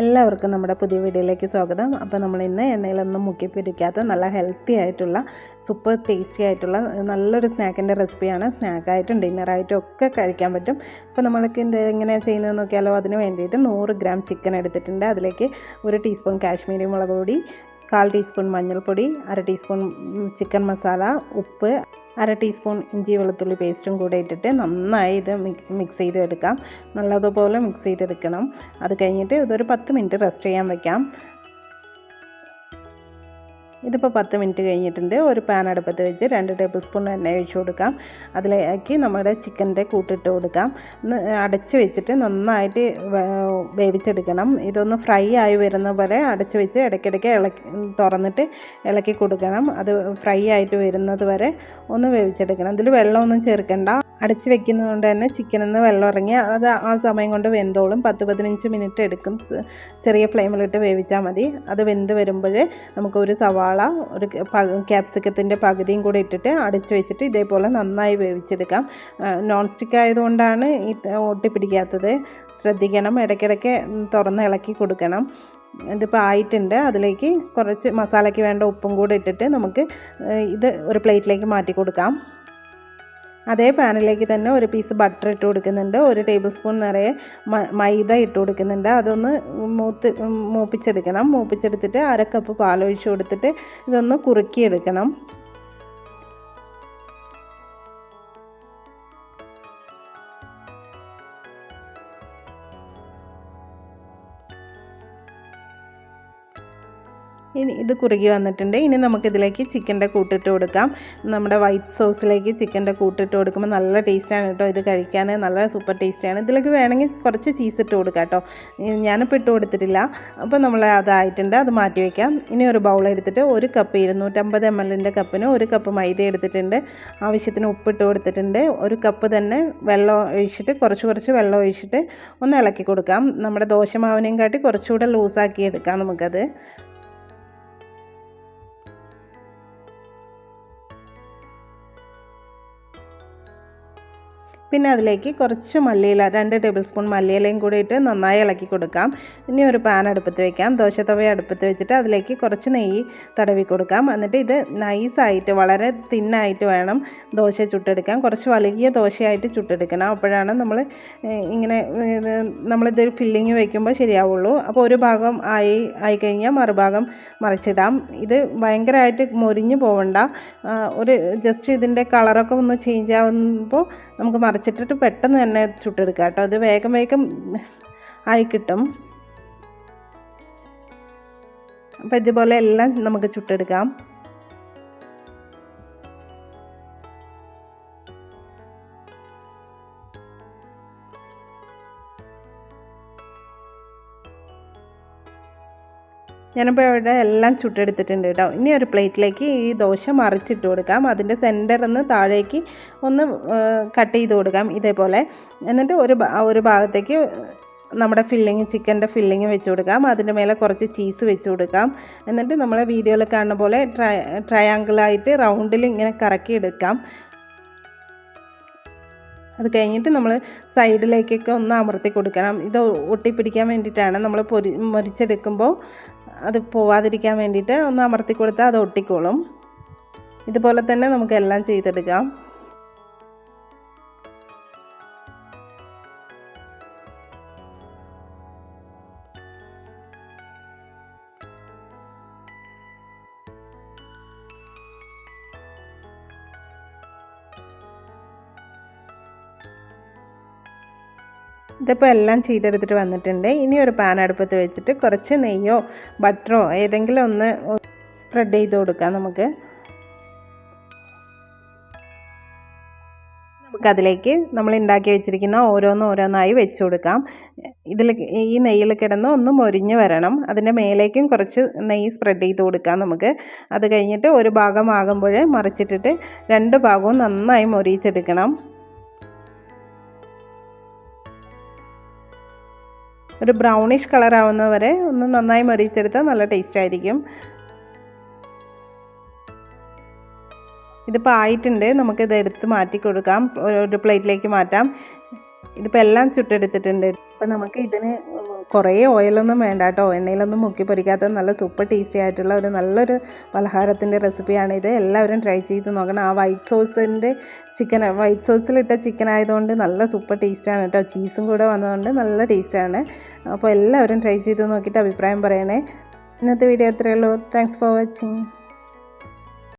എല്ലാവർക്കും നമ്മുടെ പുതിയ വീഡിയോയിലേക്ക് സ്വാഗതം. അപ്പോൾ നമ്മൾ ഇന്ന് എണ്ണയിലൊന്നും മുക്കി പിടിക്കാത്ത നല്ല ഹെൽത്തി ആയിട്ടുള്ള സൂപ്പർ ടേസ്റ്റി ആയിട്ടുള്ള നല്ലൊരു സ്നാക്കിന്റെ റെസിപ്പിയാണ് സ്നാക്കായിട്ടും ഡിന്നറായിട്ടും ഒക്കെ കഴിക്കാൻ പറ്റും. അപ്പോൾ നമ്മൾക്ക് ഇത് എങ്ങനെ ചെയ്യുന്നത് നോക്കിയാലോ അതിന് വേണ്ടിയിട്ട് നൂറ് ഗ്രാം ചിക്കൻ എടുത്തിട്ടുണ്ട്. അതിലേക്ക് ഒരു ടീസ്പൂൺ കാശ്മീരി മുളക് പൊടി കാൽ ടീസ്പൂൺ മഞ്ഞൾപ്പൊടി അര ടീസ്പൂൺ ചിക്കൻ മസാല ഉപ്പ് അര ടീസ്പൂൺ ഇഞ്ചി വെളുത്തുള്ളി പേസ്റ്റും കൂടെ ഇട്ടിട്ട് നന്നായി ഇത് മിക്സ് ചെയ്ത് എടുക്കാം നല്ലതുപോലെ മിക്സ് ചെയ്തെടുക്കണം. അത് കഴിഞ്ഞിട്ട് ഇതൊരു പത്ത് മിനിറ്റ് റെസ്റ്റ് ചെയ്യാൻ വെക്കാം. ഇതിപ്പോൾ പത്ത് മിനിറ്റ് കഴിഞ്ഞിട്ടുണ്ട്. ഒരു പാൻ അടുപ്പത്ത് വെച്ച് രണ്ട് ടേബിൾ സ്പൂൺ എണ്ണ ഒഴിച്ചു കൊടുക്കാം. അതിലേക്ക് നമ്മുടെ ചിക്കന്റെ കൂട്ടിട്ട് കൊടുക്കാം. അടച്ച് വെച്ചിട്ട് നന്നായിട്ട് വേവിച്ചെടുക്കണം. ഇതൊന്ന് ഫ്രൈ ആയി വരുന്ന പോലെ അടച്ച് വെച്ച് ഇടയ്ക്കിടയ്ക്ക് ഇളക്കി തുറന്നിട്ട് ഇളക്കി കൊടുക്കണം. അത് ഫ്രൈ ആയിട്ട് വരുന്നത് വരെ ഒന്ന് വേവിച്ചെടുക്കണം. ഇതിൽ വെള്ളമൊന്നും ചേർക്കണ്ട. അടച്ച് വെക്കുന്നതുകൊണ്ട് തന്നെ ചിക്കനിൽ നിന്ന് വെള്ളം ഇറങ്ങി അത് ആ സമയം കൊണ്ട് വെന്തോളും. പത്ത് പതിനഞ്ച് മിനിറ്റ് എടുക്കും. ചെറിയ ഫ്ലെയിമിലിട്ട് വേവിച്ചാൽ മതി. അത് വെന്ത് വരുമ്പോൾ നമുക്ക് ഒരു സവാള ഒരു ക്യാപ്സിക്കത്തിന്റെ പകുതിയും കൂടി ഇട്ടിട്ട് അടച്ച് വെച്ചിട്ട് ഇതേപോലെ നന്നായി വേവിച്ചെടുക്കാം. നോൺ സ്റ്റിക്ക് ആയതുകൊണ്ടാണ് ഈ ഒട്ടിപ്പിടിക്കാത്തത്. ശ്രദ്ധിക്കണം. ഇടയ്ക്കിടയ്ക്ക് തുറന്ന് ഇളക്കി കൊടുക്കണം. ഇതിപ്പോൾ ആയിട്ടുണ്ട്. അതിലേക്ക് കുറച്ച് മസാലയ്ക്ക് വേണ്ട ഉപ്പും കൂടെ ഇട്ടിട്ട് നമുക്ക് ഇത് ഒരു പ്ലേറ്റിലേക്ക് മാറ്റി കൊടുക്കാം. അതേ പാനിലേക്ക് തന്നെ ഒരു പീസ് ബട്ടർ ഇട്ട് കൊടുക്കുന്നുണ്ട്. ഒരു ടേബിൾ സ്പൂൺ നിറയെ മൈദ ഇട്ട് കൊടുക്കുന്നുണ്ട്. അതൊന്ന് മൂത്ത് മൂപ്പിച്ചെടുക്കണം. മൂപ്പിച്ചെടുത്തിട്ട് അര കപ്പ് പാലൊഴിച്ച് കൊടുത്തിട്ട് ഇതൊന്ന് കുറുക്കിയെടുക്കണം. ഇനി ഇത് കുറുകി വന്നിട്ടുണ്ട്. ഇനി നമുക്കിതിലേക്ക് ചിക്കന്റെ കൂട്ടിട്ട് കൊടുക്കാം. നമ്മുടെ വൈറ്റ് സോസിലേക്ക് ചിക്കന്റെ കൂട്ടിട്ട് കൊടുക്കുമ്പോൾ നല്ല ടേസ്റ്റാണ് കേട്ടോ ഇത് കഴിക്കാൻ. നല്ല സൂപ്പർ ടേസ്റ്റിയാണ് ഇതിലേക്ക് വേണമെങ്കിൽ കുറച്ച് ചീസ് ഇട്ട് കൊടുക്കാം കേട്ടോ. ഞാനിപ്പോൾ ഇട്ട് കൊടുത്തിട്ടില്ല. അപ്പോൾ നമ്മൾ അതായിട്ടുണ്ട്. അത് മാറ്റി വയ്ക്കാം. ഇനി ഒരു ബൗൾ എടുത്തിട്ട് ഒരു കപ്പ് ഇരുന്നൂറ്റമ്പത് എം എല്ലിന്റെ കപ്പിന് ഒരു കപ്പ് മൈദ എടുത്തിട്ടുണ്ട്. ആവശ്യത്തിന് ഉപ്പിട്ട് കൊടുത്തിട്ടുണ്ട്. ഒരു കപ്പ് തന്നെ വെള്ളം ഒഴിച്ചിട്ട് കുറച്ച് കുറച്ച് വെള്ളം ഒഴിച്ചിട്ട് ഒന്ന് ഇളക്കി കൊടുക്കാം. നമ്മുടെ ദോശമാവിനെയും കാട്ടി കുറച്ചുകൂടെ ലൂസാക്കി എടുക്കാം നമുക്കത്. പിന്നെ അതിലേക്ക് കുറച്ച് മല്ലിയില രണ്ട് ടേബിൾ സ്പൂൺ മല്ലിയിലയും കൂടി ഇട്ട് നന്നായി ഇളക്കി കൊടുക്കാം. ഇനി ഒരു പാൻ അടുപ്പത്ത് വെക്കാം. ദോശത്തവ അടുപ്പത്ത് വെച്ചിട്ട് അതിലേക്ക് കുറച്ച് നെയ്യ് തടവി കൊടുക്കാം. എന്നിട്ട് ഇത് നൈസായിട്ട് വളരെ തിന്നായിട്ട് വേണം ദോശ ചുട്ടെടുക്കാൻ. കുറച്ച് വലിയ ദോശയായിട്ട് ചുട്ടെടുക്കണം. അപ്പോഴാണ് നമ്മൾ ഇങ്ങനെ നമ്മളിത് ഫില്ലിങ് വയ്ക്കുമ്പോൾ ശരിയാവുള്ളൂ. അപ്പോൾ ഒരു ഭാഗം ആയി ആയി കഴിഞ്ഞാൽ മറുഭാഗം മറിച്ചിടാം. ഇത് ഭയങ്കരമായിട്ട് മൊരിഞ്ഞു പോവണ്ട. ഒരു ജസ്റ്റ് ഇതിന്റെ കളറൊക്കെ ഒന്ന് ചേഞ്ച് ആവുമ്പോൾ നമുക്ക് മറിച്ച് അടച്ചിട്ടിട്ട് പെട്ടെന്ന് തന്നെ ചുട്ടെടുക്കുക കേട്ടോ. അത് വേഗം വേഗം ആയി കിട്ടും. അപ്പോൾ ഇതുപോലെ എല്ലാം നമുക്ക് ചുട്ടെടുക്കാം. ഞാനിപ്പോൾ ഇവിടെ എല്ലാം ചുട്ടെടുത്തിട്ടുണ്ട് കേട്ടോ. ഇനി ഒരു പ്ലേറ്റിലേക്ക് ഈ ദോശ മറിച്ചിട്ട് കൊടുക്കാം. അതിന്റെ സെന്ററിൽ നിന്ന് താഴേക്ക് ഒന്ന് കട്ട് ചെയ്ത് കൊടുക്കാം ഇതേപോലെ. എന്നിട്ട് ഒരു ഒരു ഭാഗത്തേക്ക് നമ്മുടെ ഫില്ലിങ് ചിക്കന്റെ ഫില്ലിങ് വെച്ച് കൊടുക്കാം. അതിന്റെ മേലെ കുറച്ച് ചീസ് വെച്ച് കൊടുക്കാം. എന്നിട്ട് നമ്മളെ വീഡിയോയിൽ കാണുന്ന പോലെ ട്രൈ ട്രയാങ്കിളായിട്ട് റൗണ്ടിൽ ഇങ്ങനെ കറക്കി എടുക്കാം. അത് കഴിഞ്ഞിട്ട് നമ്മൾ സൈഡിലേക്കൊക്കെ ഒന്ന് അമർത്തി കൊടുക്കണം. ഇത് ഒട്ടിപ്പിടിക്കാൻ വേണ്ടിയിട്ടാണ് നമ്മൾ പൊരി മൊരിച്ചെടുക്കുമ്പോൾ അത് പോവാതിരിക്കാൻ വേണ്ടിയിട്ട് ഒന്ന് അമർത്തി കൊടുത്താൽ അത് ഒട്ടിക്കോളും. ഇതുപോലെ തന്നെ നമുക്ക് എല്ലാം ചെയ്തെടുക്കാം. ഇതിപ്പോൾ എല്ലാം ചെയ്തെടുത്തിട്ട് വന്നിട്ടുണ്ട്. ഇനി ഒരു പാൻ അടുപ്പത്ത് വെച്ചിട്ട് കുറച്ച് നെയ്യോ ബട്ടറോ ഏതെങ്കിലും ഒന്ന് സ്പ്രെഡ് ചെയ്ത് കൊടുക്കാം നമുക്ക്. നമുക്കതിലേക്ക് നമ്മൾ ഉണ്ടാക്കി വെച്ചിരിക്കുന്ന ഓരോന്നും ഓരോന്നായി വെച്ച് കൊടുക്കാം. ഇതിൽ ഈ നെയ്യിൽ കിടന്ന് ഒന്ന് മൊരിഞ്ഞ് വരണം. അതിന്റെ മേലേക്കും കുറച്ച് നെയ്യ് സ്പ്രെഡ് ചെയ്ത് കൊടുക്കാം നമുക്ക്. അത് കഴിഞ്ഞിട്ട് ഒരു ഭാഗം ആകുമ്പോൾ മറിച്ചിട്ടിട്ട് രണ്ട് ഭാഗവും നന്നായി മൊരിയിച്ചെടുക്കണം. ഒരു ബ്രൗണിഷ് കളർ ആവുന്നത് വരെ ഒന്ന് നന്നായി മറിച്ചെടുത്താൽ നല്ല ടേസ്റ്റ് ആയിരിക്കും. ഇതിപ്പോൾ ആയിട്ടുണ്ട്. നമുക്കിത് എടുത്ത് മാറ്റി കൊടുക്കാം. ഒരു പ്ലേറ്റിലേക്ക് മാറ്റാം. ഇതിപ്പോൾ എല്ലാം ചുട്ടെടുത്തിട്ടുണ്ട്. അപ്പോൾ നമുക്ക് ഇതിന് കുറേ ഓയിലൊന്നും വേണ്ട കേട്ടോ എണ്ണയിലൊന്നും മുക്കി പൊരിക്കാത്ത നല്ല സൂപ്പർ ടേസ്റ്റി ആയിട്ടുള്ള ഒരു നല്ലൊരു പലഹാരത്തിന്റെ റെസിപ്പിയാണ് ഇത്. എല്ലാവരും ട്രൈ ചെയ്ത് നോക്കണം. ആ വൈറ്റ് സോസിന്റെ ചിക്കൻ വൈറ്റ് സോസിലിട്ട ചിക്കൻ ആയതുകൊണ്ട് നല്ല സൂപ്പർ ടേസ്റ്റാണ് കേട്ടോ ചീസും കൂടെ വന്നതുകൊണ്ട് നല്ല ടേസ്റ്റാണ് അപ്പോൾ എല്ലാവരും ട്രൈ ചെയ്ത് നോക്കിയിട്ട് അഭിപ്രായം പറയണേ. ഇന്നത്തെ വീഡിയോ അത്രയേ ഉള്ളൂ. Thanks for watching